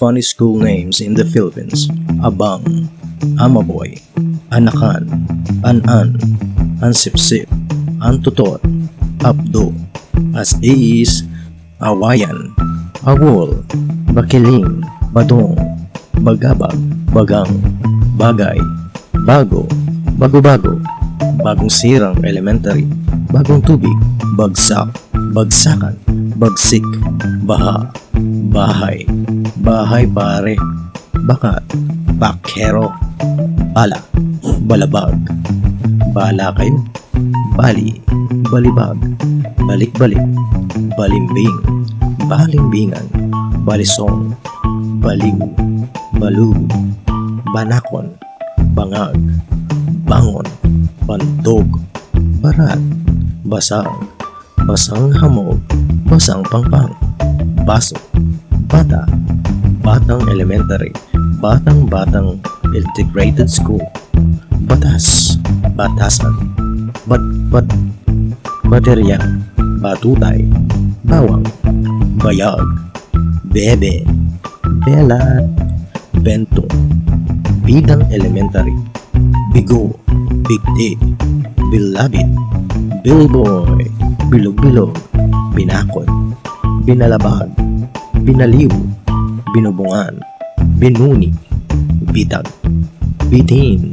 funny school names in the Philippines. Abang, Amaboy, Anakan, Anan, Ansipsip, Antutot, Abdo, As is, Awayan, Awol, Bakiling, Badong, Bagabag, Bagang, Bagay, Bago, Bago-Bago, Bagong Sirang Elementary, Bagong Tubig, Bagsak, Bagsakan, Bagsik, Baha, Bahay, Bahay Pare, Bakat, Bakero, Bala, Balabag, Bala kayo, Bali, Balibag, Balik-balik, Balimbing, Balimbingan, Balisong, Baliw, Balu, Banakon, Bangag, Bangon, Bantog, Barat, Basang, Basang Hamog, Basang Pangpang, Baso, Bata, Batang Elementary, Batang Batang Integrated School, Batas, Batasan, Bat Bat, Baterya, Batutay, Bawang, Bayag, Bebe, Belat, Bentong, Bidang Elementary, Bigo, Bigdi, Bilabit, Billboy, Bilog-Bilog, Binakon, Binalabag, Binaliw, Binubungan, Binuni, Bitag, Bitin,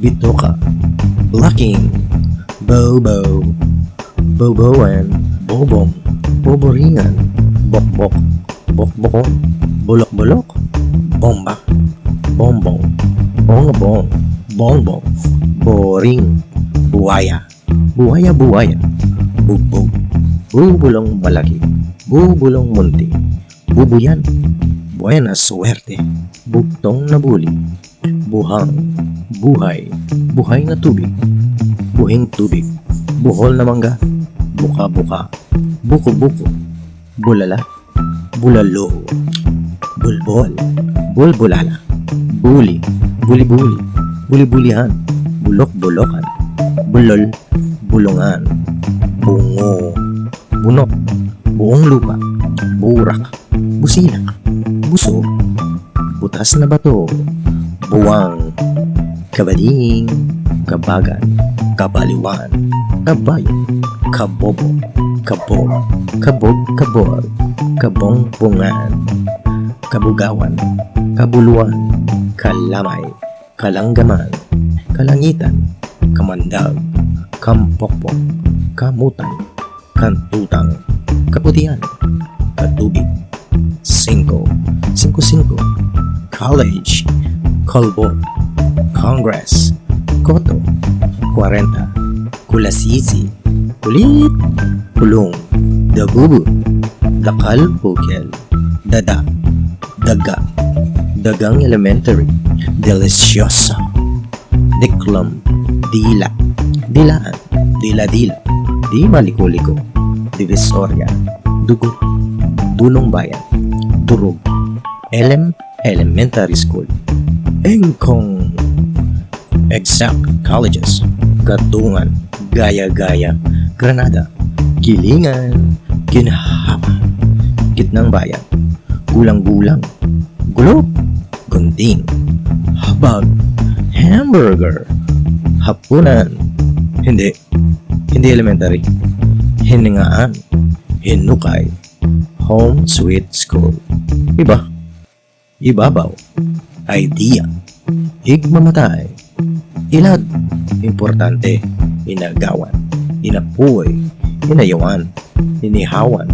Bitoka, Laking, Bobo, Boboan, Bobong, Boboringan, Bokbok, Bokbokon, Bulok-Bulok, Bomba, Bombong, Bongabong, Bongbong, Boring, Buwaya, Buwaya-Buwaya, Bugbog, Bubulong Malaki, Bubulong Munti, Bubuyan, Buena Suerte, Bugtong na Buli, Buhang, Buhay, Buhay na Tubig, Buhing Tubig, Buhol na Mangga, Buka-Buka, Buko-Buko, Bulala, Bulalo, Bulbol, Bulbulala, Buli, Buli-Buli, Buli-Bulihan, Bulok-Bulokan, Bulol, Bulungan, Bungo, Bunok, Buong Lupa, Burak, Busilak, Buso, Butas na Bato, Buwang, Kabading, Kabagan, Kabaliwan, Kabayo, Kabobo, Kabog, Kabog, Kabog, Kabongbongan, Kabugawan, Kabuluan, Kalamay, Kalanggaman, Kalangitan, Kamandag, Kampokpok, Kamutan, Kantutang, Kaputian, Katubig, Cinco, Cinco Cinco, College, Kolbo, Congress, Koto, 40, Kulasisi, Kulit, Kulong, Dabubu, Lakal Bukel, Dada, Daga, Dagang Elementary, Deliciosa, Diklum, Dila, Dilaan, Dila-Dila, Di Maliko-Liko, Divisoria, Dugo, Dulong Bayan, Durog, Elem Elementary School, Engkong, Exact Colleges, Katungan, Gaya-Gaya, Granada, Gilingan, Ginhawa, Gitnang Bayan, Gulang-Gulang, Gulop, Gunting, Habag, Hamburger, Hapunan, hindi, hindi elementary, Hiningaan, Hinukay, Home Sweet School. Iba, Ibabaw, Idea, Higmamatay, Ilad, Importante, Inagawan, Inapuy, Inayawan, Inihawan,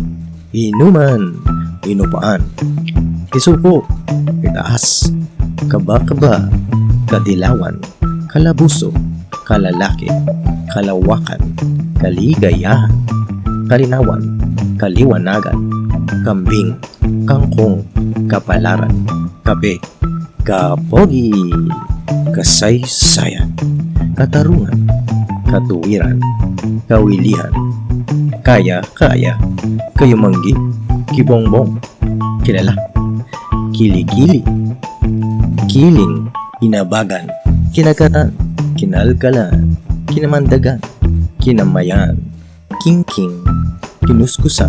Inuman, Inupaan, Isuko, Itaas, Kaba-kaba, Kadilawan, Kalabuso, Kalalaki, Kalawakan, Kaligayahan, Kalinawan, Kaliwanagan, Kambing, Kangkong, Kapalaran, Kape, Kapogi, Kasaysayan, Katarungan, Katuwiran, Kawilihan, Kaya-kaya, Kayumanggi, Kibongbong, Kilala, Kilikili, Kiling, Inabagan, Kinagatan, Kinalkalan, Kinamandagan, Kinamayan, Kingking, Kinuskusa,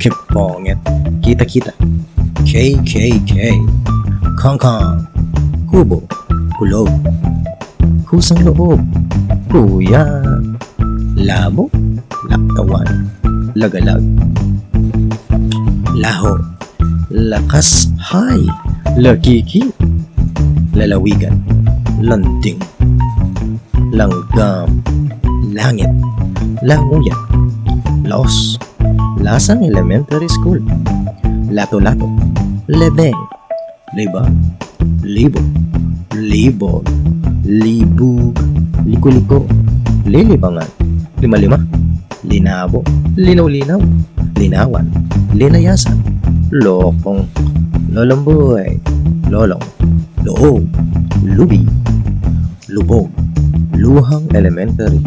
Kiponget, Kita-kita, KKK Kong Kong. Kubo. Kulog Kusang loob. Kuya. Labo. Laktawan Lagalag. Laho. Lakas. Hay. Lagiki Lalawigan. Lanting. Langgam. Langit. Languyan. Los Lasang Elementary School. Lato-lato. Lebeng Libang Libo. Libog Libug Liko-liko Lilibangan. Lima-lima. Linabo. Linaw-linaw. Linawan. Linayasan. Lokong. Lolomboy. Lolong. Loob. Lubi. Lubog. Luhang Elementary.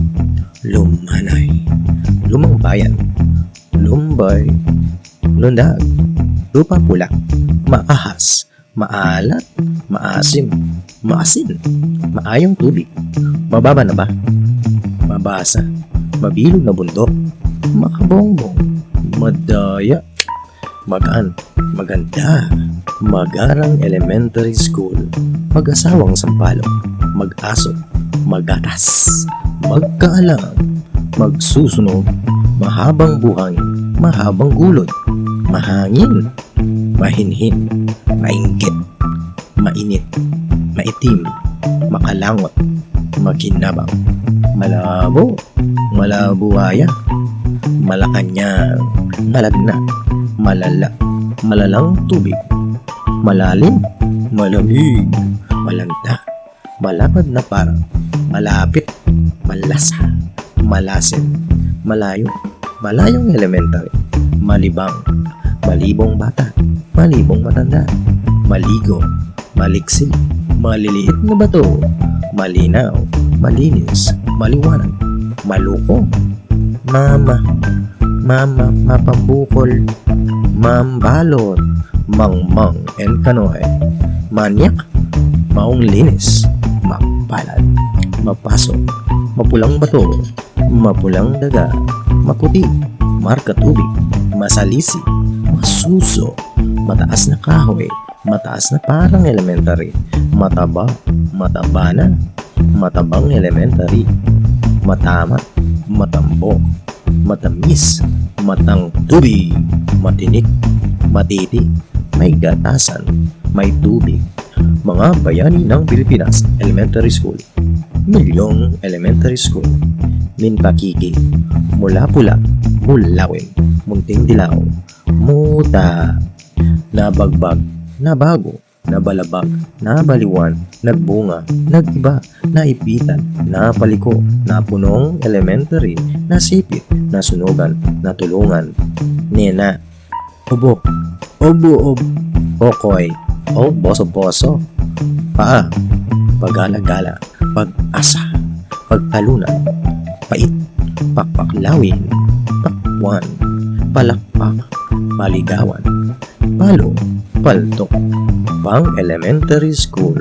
Lumanay. Lumang Bayan Lumbay Lundag. Lupa Pula. Maahas. Maalat. Maasim. Maasin. Maayong tubig. Mababa na ba? Mabasa. Mabilog na bundok. Makabongbong Madaya. Magaan. Maganda. Magarang Elementary School. Mag-asawang sampalok. Mag-aso. Magatas. Magkaalam. Magsusunog Mahabang buhangin Mahabang gulod Mahangin Mahinhin Mainggit Mainit Maitim Makalangot Makinabang Malabo Malabuaya Malakanyang Malagna Malala Malalang tubig Malalim Malamig Malanta Malapad na parang Malapit Malasa Malasin Malayo Malayong elementary Malibang Malibong bata Malibong matanda Maligo Maliksi Maliliit na bato Malinaw Malinis Maliwanag Maluko Mama Mama Mapambukol Mambalot Mangmang and Kanoy Manyak Maong linis Mapalad Mapasok Mapulang bato Mapulang daga Maputi Marka tubig Masalisi Masuso Mataas na kahoy Mataas na parang elementary Mataba Mataba na Matabang elementary Matama Matambok Matamis Matang tubig Matinik Matiti May gatasan May tubig Mga bayani ng Pilipinas Elementary School Milyong Elementary School Minpakiki Mula pula Mulawin Munting dilaw Muta Nabagbag Nabago Nabalabag Nabaliwan Nagbunga Nagiba Naipitan Napaliko Napunong Elementary Nasipit Nasunugan Natulungan. Nena Ubo Obo Ob Okoy O Boso-boso Paa Pagala-gala Pag-asa Pagtalunan Pait Pakpaklawin Pakwan Palakpak Paligawan Palo Paltok Pang Elementary School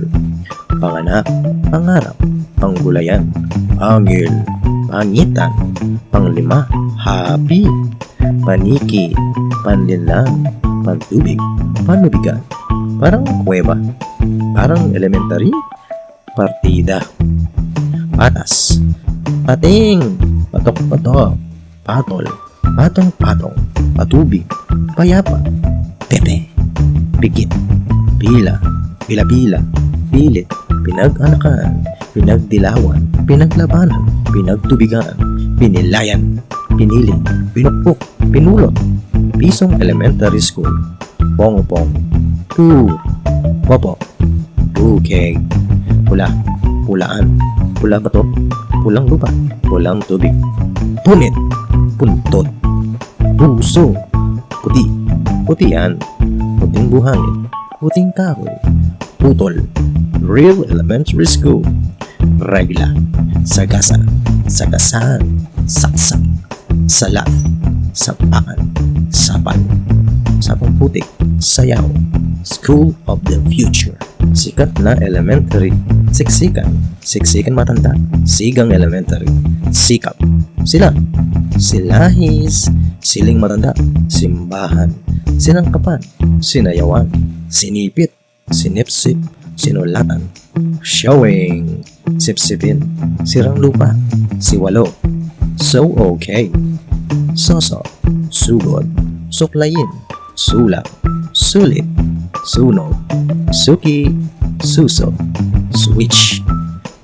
Panganak Pangarap Panggulayan Pangil Pangitan Panglima Happy Paniki Panlinlang Pantubig Panubigan Parang kuweba Parang elementary Partida Patas Pating Patok-patok Patol Patong-patong Patubig Payapa. Pepe Bigit. Pila Pila-pila. Pilit Pinag-anakan. Pinagdilawan Pinaglabanan. Pinagtubigan Pinilayan. Pinili Pinukpok Pinulot. Pisong Elementary School. Pong-pong Tu Popo. Bukeg Pula Pulaan. Pula bato. Pulang lupa. Pulang tubig. Punit Puntot Puso. Puti. Putian. Puting buhangin. Puting kahoy. Putol. Real Elementary School. Regla. Sagasa Sagasaan Saksak. Salat. Sapakan Sapan Sapang putik Sayaw. School of the Future. Sikat na elementary. Siksikan, siksikan matanda, sigang elementary, sikap, sila, silahis, siling matanda, simbahan, sinangkapan, sinayawan, sinipit, sinipsip, sinulatan, showing, sipsipin, sirang lupa, siwalo, so okay, soso, sugod, suklayin, sulang, sulit, sunog, suki, suso, switch,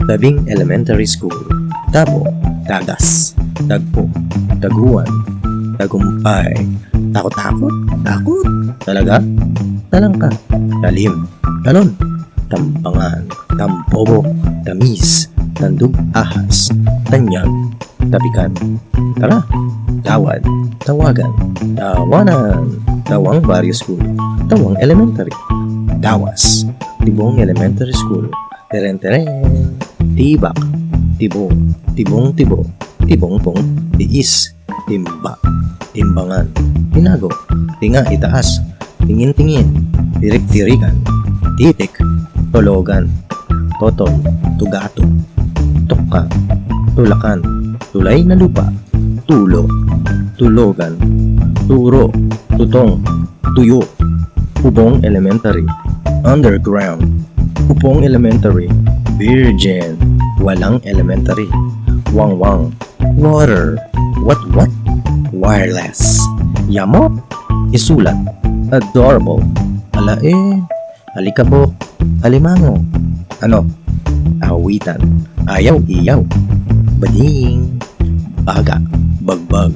tabing elementary school, tabo, tagas, tagpo, taguan, tagumpay, takot-takot, takot, talaga, talangka, talim, talon, tampangan, tampobo, tamis, tandog ahas, tanyag, tapikan, tara, tawad, tawagan, tawanan, tawang barrio school, tawang elementary, tawas, tibong elementary school, teren-teren, tibak, tibong, tibong tibo, tibong pong, tiis, timba, timbangan, tinago, tinga itaas, tingin-tingin, tirik-tirikan, titik, tologan, totoy, tugato, tukka, tulakan, tulay na lupa, tulo, tulogan, turo, tutong, tuyo, Pupong Elementary, Underground, Pupong Elementary, Virgin, Walang Elementary, Wangwang, Water, What What, Wireless, Yamo, Isulat, Adorable, Alae, Alikabok, Alimango, Ano, Awitan, Ayaw Iyaw, Bading, Baga, Bagbag,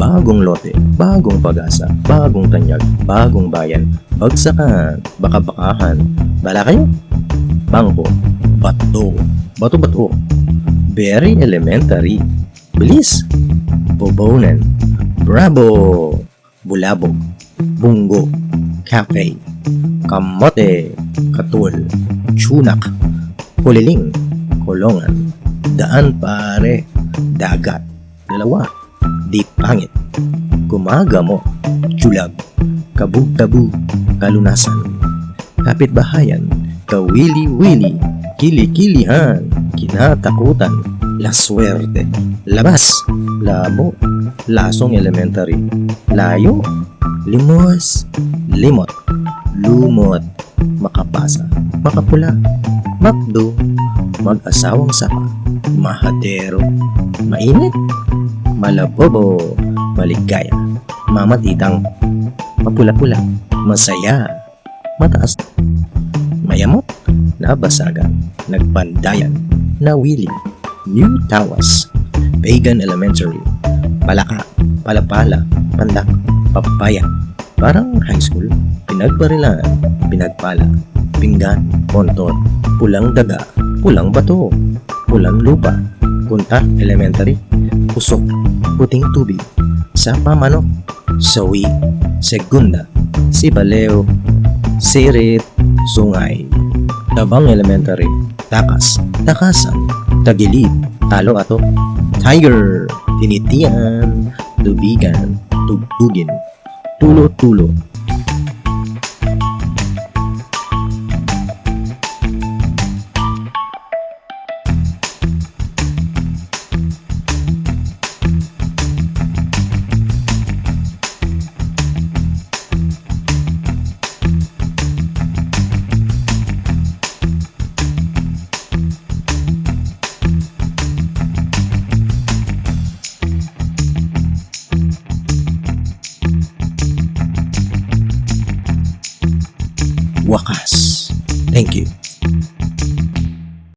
Bagong lote, bagong pag-asa, bagong tanyag, bagong bayan, bagsakan, bakabakahan, bala kayo? Bangko, bato, bato-bato, very elementary, bilis, bobonan, bravo, bulabog, bunggo, cafe, kamote, katul, tsunak, kuliling, kulongan, daan pare, dagat, dalawa, di pangit, gumagamo, julag, kabug-tabu, kalunasan, kapitbahayan, kawili-wili, kili-kilihan, kinatakutan, laswerte, labas, labo, lasong elementary, layo, limos, limot, lumot, makapasa, makapula, makdo, mag-asawang sapa, mahadero, mainit, malabobo, maligaya, mamatitang, mapula-pula, masaya, mataas, mayamot, nabasagan, nagpandayan, nawili, new tawas, pagan elementary, palaka, palapala, pandak, papaya, parang high school, pinagbarilan, pinagpala, pinggan, ponton, pulang daga, pulang bato, pulang lupa, punta elementary, usok, puting tubig, sa pamanok, sawi, segunda, sibaleo, sirit, sungay, tabang elementary, takas, takasan, tagilid, talo ato, tiger, tinitian, tubigan, tugtugin, tulo-tulo,